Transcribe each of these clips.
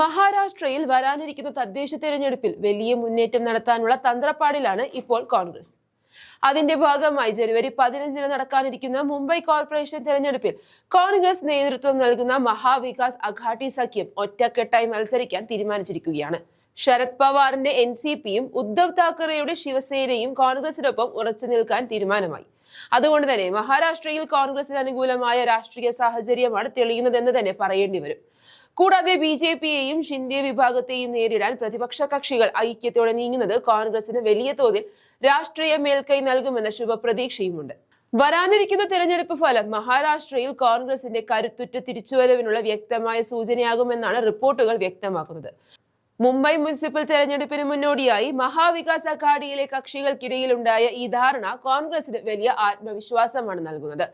മഹാരാഷ്ട്രയിൽ വരാനിരിക്കുന്ന തദ്ദേശ തെരഞ്ഞെടുപ്പിൽ വലിയ മുന്നേറ്റം നടത്താനുള്ള തന്ത്രപ്പാടിലാണ് ഇപ്പോൾ കോൺഗ്രസ്. അതിന്റെ ഭാഗമായി ജനുവരി പതിനഞ്ചിന് നടക്കാനിരിക്കുന്ന മുംബൈ കോർപ്പറേഷൻ തെരഞ്ഞെടുപ്പിൽ കോൺഗ്രസ് നേതൃത്വം നൽകുന്ന മഹാവികാസ് അഘാട്ടി സഖ്യം ഒറ്റക്കെട്ടായി മത്സരിക്കാൻ തീരുമാനിച്ചിരിക്കുകയാണ്. ശരത് പവാറിന്റെ എൻ സി പിയും ഉദ്ധവ് താക്കറെയുടെ ശിവസേനയും കോൺഗ്രസിനൊപ്പം ഉറച്ചു നിൽക്കാൻ തീരുമാനമായി. അതുകൊണ്ട് തന്നെ മഹാരാഷ്ട്രയിൽ കോൺഗ്രസിന് അനുകൂലമായ രാഷ്ട്രീയ സാഹചര്യമാണ് തെളിയുന്നതെന്ന് തന്നെ പറയേണ്ടി വരും. കൂടാതെ ബി ജെ പിയെയും ഷിൻഡെ വിഭാഗത്തെയും നേരിടാൻ പ്രതിപക്ഷ കക്ഷികൾ ഐക്യത്തോടെ നീങ്ങുന്നത് കോൺഗ്രസിന് വലിയ തോതിൽ രാഷ്ട്രീയ മേൽക്കൈ നൽകുമെന്ന ശുഭപ്രതീക്ഷയുമുണ്ട്. വരാനിരിക്കുന്ന തെരഞ്ഞെടുപ്പ് ഫലം മഹാരാഷ്ട്രയിൽ കോൺഗ്രസിന്റെ കരുത്തുറ്റ തിരിച്ചുവരവിനുള്ള വ്യക്തമായ സൂചനയാകുമെന്നാണ് റിപ്പോർട്ടുകൾ വ്യക്തമാക്കുന്നത്. മുംബൈ മുനിസിപ്പൽ തെരഞ്ഞെടുപ്പിന് മുന്നോടിയായി മഹാവികാസ് അഘാഡിയിലെ കക്ഷികൾക്കിടയിലുണ്ടായ ഈ ധാരണ കോൺഗ്രസിന് വലിയ ആത്മവിശ്വാസമാണ് നൽകുന്നത്.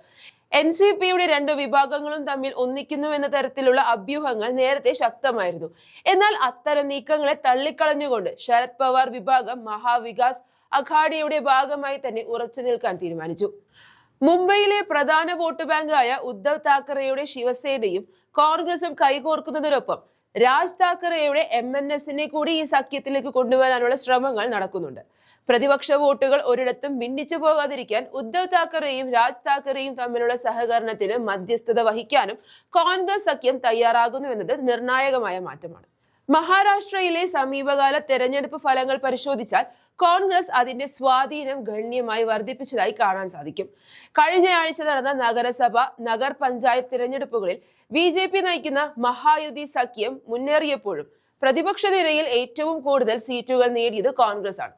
എൻ സി പിയുടെ രണ്ട് വിഭാഗങ്ങളും തമ്മിൽ ഒന്നിക്കുന്നു എന്ന തരത്തിലുള്ള അഭ്യൂഹങ്ങൾ നേരത്തെ ശക്തമായിരുന്നു. എന്നാൽ അത്തരം നീക്കങ്ങളെ തള്ളിക്കളഞ്ഞുകൊണ്ട് ശരത് പവാർ വിഭാഗം മഹാവികാസ് അഘാഡിയുടെ ഭാഗമായി തന്നെ ഉറച്ചു നിൽക്കാൻ തീരുമാനിച്ചു. മുംബൈയിലെ പ്രധാന വോട്ട് ബാങ്കായ ഉദ്ധവ് താക്കറെയുടെ ശിവസേനയും കോൺഗ്രസും കൈകോർക്കുന്നതിനൊപ്പം രാജ് താക്കറെയുടെ എം എൻ എസിനെ കൂടി ഈ സഖ്യത്തിലേക്ക് കൊണ്ടുവരാനുള്ള ശ്രമങ്ങൾ നടക്കുന്നുണ്ട്. പ്രതിപക്ഷ വോട്ടുകൾ ഒരിടത്തും ഭിന്നിച്ചു പോകാതിരിക്കാൻ ഉദ്ധവ് താക്കറെയും രാജ് താക്കറെയും തമ്മിലുള്ള സഹകരണത്തിന് മധ്യസ്ഥത വഹിക്കാനും കോൺഗ്രസ് സഖ്യം തയ്യാറാകുന്നുവെന്നത് നിർണായകമായ മാറ്റമാണ്. മഹാരാഷ്ട്രയിലെ സമീപകാല തെരഞ്ഞെടുപ്പ് ഫലങ്ങൾ പരിശോധിച്ചാൽ കോൺഗ്രസ് അതിന്റെ സ്വാധീനം ഗണ്യമായി വർദ്ധിപ്പിച്ചതായി കാണാൻ സാധിക്കും. കഴിഞ്ഞയാഴ്ച നടന്ന നഗരസഭ നഗർപഞ്ചായത്ത് തിരഞ്ഞെടുപ്പുകളിൽ ബി ജെ പി നയിക്കുന്ന മഹായുതി സഖ്യം മുന്നേറിയപ്പോഴും പ്രതിപക്ഷ നിരയിൽ ഏറ്റവും കൂടുതൽ സീറ്റുകൾ നേടിയത് കോൺഗ്രസ് ആണ്.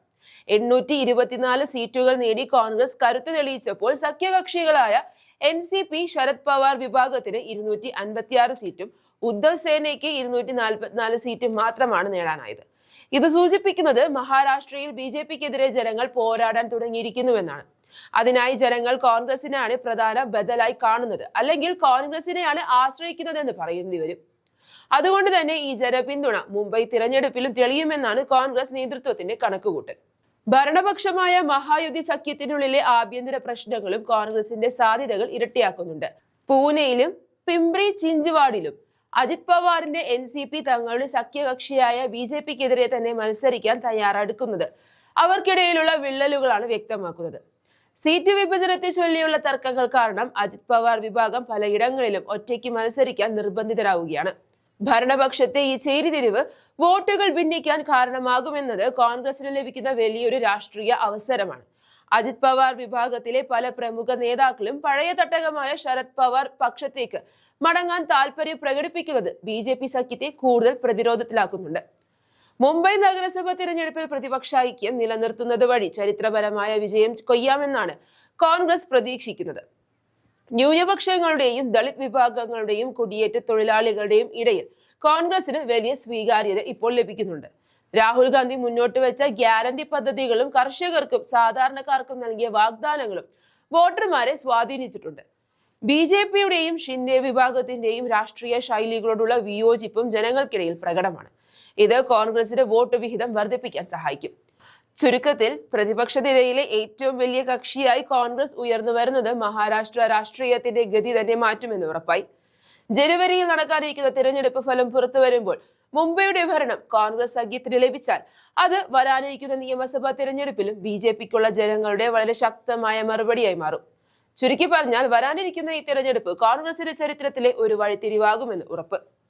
എണ്ണൂറ്റി ഇരുപത്തിനാല് സീറ്റുകൾ നേടി കോൺഗ്രസ് കരുത്ത് തെളിയിച്ചപ്പോൾ സഖ്യകക്ഷികളായ N C P Sharad Pawar വിഭാഗത്തിന് ഇരുന്നൂറ്റി അൻപത്തിയാറ് സീറ്റും ഉദ്ധവ് സേനയ്ക്ക് ഇരുന്നൂറ്റി നാൽപ്പത്തിനാല് സീറ്റ് മാത്രമാണ് നേടാനായത്. ഇത് സൂചിപ്പിക്കുന്നത് മഹാരാഷ്ട്രയിൽ ബി ജെ പിക്കെതിരെ ജനങ്ങൾ പോരാടാൻ തുടങ്ങിയിരിക്കുന്നുവെന്നാണ്. അതിനായി ജനങ്ങൾ കോൺഗ്രസിനാണ് പ്രധാന ബദലായി കാണുന്നത്. അല്ലെങ്കിൽ കോൺഗ്രസിനെയാണ് ആശ്രയിക്കുന്നതെന്ന് പറയേണ്ടി വരും. അതുകൊണ്ട് തന്നെ ഈ ജനപിന്തുണ മുംബൈ തിരഞ്ഞെടുപ്പിലും തെളിയുമെന്നാണ് കോൺഗ്രസ് നേതൃത്വത്തിന്റെ കണക്കുകൂട്ടൽ. ഭരണപക്ഷമായ മഹായുതി സഖ്യത്തിനുള്ളിലെ ആഭ്യന്തര പ്രശ്നങ്ങളും കോൺഗ്രസിന്റെ സാധ്യതകൾ ഇരട്ടിയാക്കുന്നുണ്ട്. പൂനെയിലും പിംബ്രി ചിഞ്ചുവാഡിലും അജിത് പവാറിന്റെ എൻ സി പി തങ്ങളുടെ സഖ്യകക്ഷിയായ ബി ജെ പിക്കെതിരെ തന്നെ മത്സരിക്കാൻ തയ്യാറെടുക്കുന്നത്. അവർക്കിടയിലുള്ള വിള്ളലുകളാണ് വ്യക്തമാക്കുന്നത്. സീറ്റ് വിഭജനത്തെ ചൊല്ലിയുള്ള തർക്കങ്ങൾ കാരണം അജിത് പവാർ വിഭാഗം പലയിടങ്ങളിലും ഒറ്റയ്ക്ക് മത്സരിക്കാൻ നിർബന്ധിതരാവുകയാണ്. ഭരണപക്ഷത്തെ ഈ ചേരിതിരിവ് വോട്ടുകൾ ഭിന്നിക്കാൻ കാരണമാകുമെന്നത് കോൺഗ്രസിന് ലഭിക്കുന്ന വലിയൊരു രാഷ്ട്രീയ അവസരമാണ്. അജിത് പവാർ വിഭാഗത്തിലെ പല പ്രമുഖ നേതാക്കളും പഴയ തട്ടകമായ ശരത് പവാർ പക്ഷത്തേക്ക് മടങ്ങാൻ താല്പര്യം പ്രകടിപ്പിക്കുന്നത് ബി ജെ പി സഖ്യത്തെ കൂടുതൽ പ്രതിരോധത്തിലാക്കുന്നുണ്ട്. മുംബൈ നഗരസഭ തിരഞ്ഞെടുപ്പിൽ പ്രതിപക്ഷ ഐക്യം നിലനിർത്തുന്നത് വഴി ചരിത്രപരമായ വിജയം കൊയ്യാമെന്നാണ് കോൺഗ്രസ് പ്രതീക്ഷിക്കുന്നത്. ന്യൂനപക്ഷങ്ങളുടെയും ദളിത് വിഭാഗങ്ങളുടെയും കുടിയേറ്റ തൊഴിലാളികളുടെയും ഇടയിൽ കോൺഗ്രസിന് വലിയ സ്വീകാര്യത ഇപ്പോൾ ലഭിക്കുന്നുണ്ട്. രാഹുൽ ഗാന്ധി മുന്നോട്ട് വെച്ച ഗ്യാരണ്ടി പദ്ധതികളും കർഷകർക്കും സാധാരണക്കാർക്കും നൽകിയ വാഗ്ദാനങ്ങളും വോട്ടർമാരെ സ്വാധീനിച്ചിട്ടുണ്ട്. ബി ജെ പിയുടെയും ഷിൻഡെ വിഭാഗത്തിന്റെയും രാഷ്ട്രീയ ശൈലികളോടുള്ള വിയോജിപ്പും ജനങ്ങൾക്കിടയിൽ പ്രകടമാണ്. ഇത് കോൺഗ്രസിന്റെ വോട്ട് വിഹിതം വർദ്ധിപ്പിക്കാൻ സഹായിക്കും. ചുരുക്കത്തിൽ പ്രതിപക്ഷ നിരയിലെ ഏറ്റവും വലിയ കക്ഷിയായി കോൺഗ്രസ് ഉയർന്നു വരുന്നത് മഹാരാഷ്ട്ര രാഷ്ട്രീയത്തിന്റെ ഗതി തന്നെ മാറ്റുമെന്ന് ഉറപ്പായി. ജനുവരിയിൽ നടക്കാനിരിക്കുന്ന തിരഞ്ഞെടുപ്പ് ഫലം പുറത്തു വരുമ്പോൾ മുംബൈയുടെ ഭരണം കോൺഗ്രസ് സഖ്യത്തിന് ലഭിച്ചാൽ അത് വരാനിരിക്കുന്ന നിയമസഭാ തിരഞ്ഞെടുപ്പിലും ബി ജെ പിക്കുള്ള ജനങ്ങളുടെ വളരെ ശക്തമായ മറുപടിയായി മാറും. ചുരുക്കി പറഞ്ഞാൽ വരാനിരിക്കുന്ന ഈ തിരഞ്ഞെടുപ്പ് കോൺഗ്രസിന്റെ ചരിത്രത്തിലെ ഒരു വഴിത്തിരിവാകുമെന്ന് ഉറപ്പ്.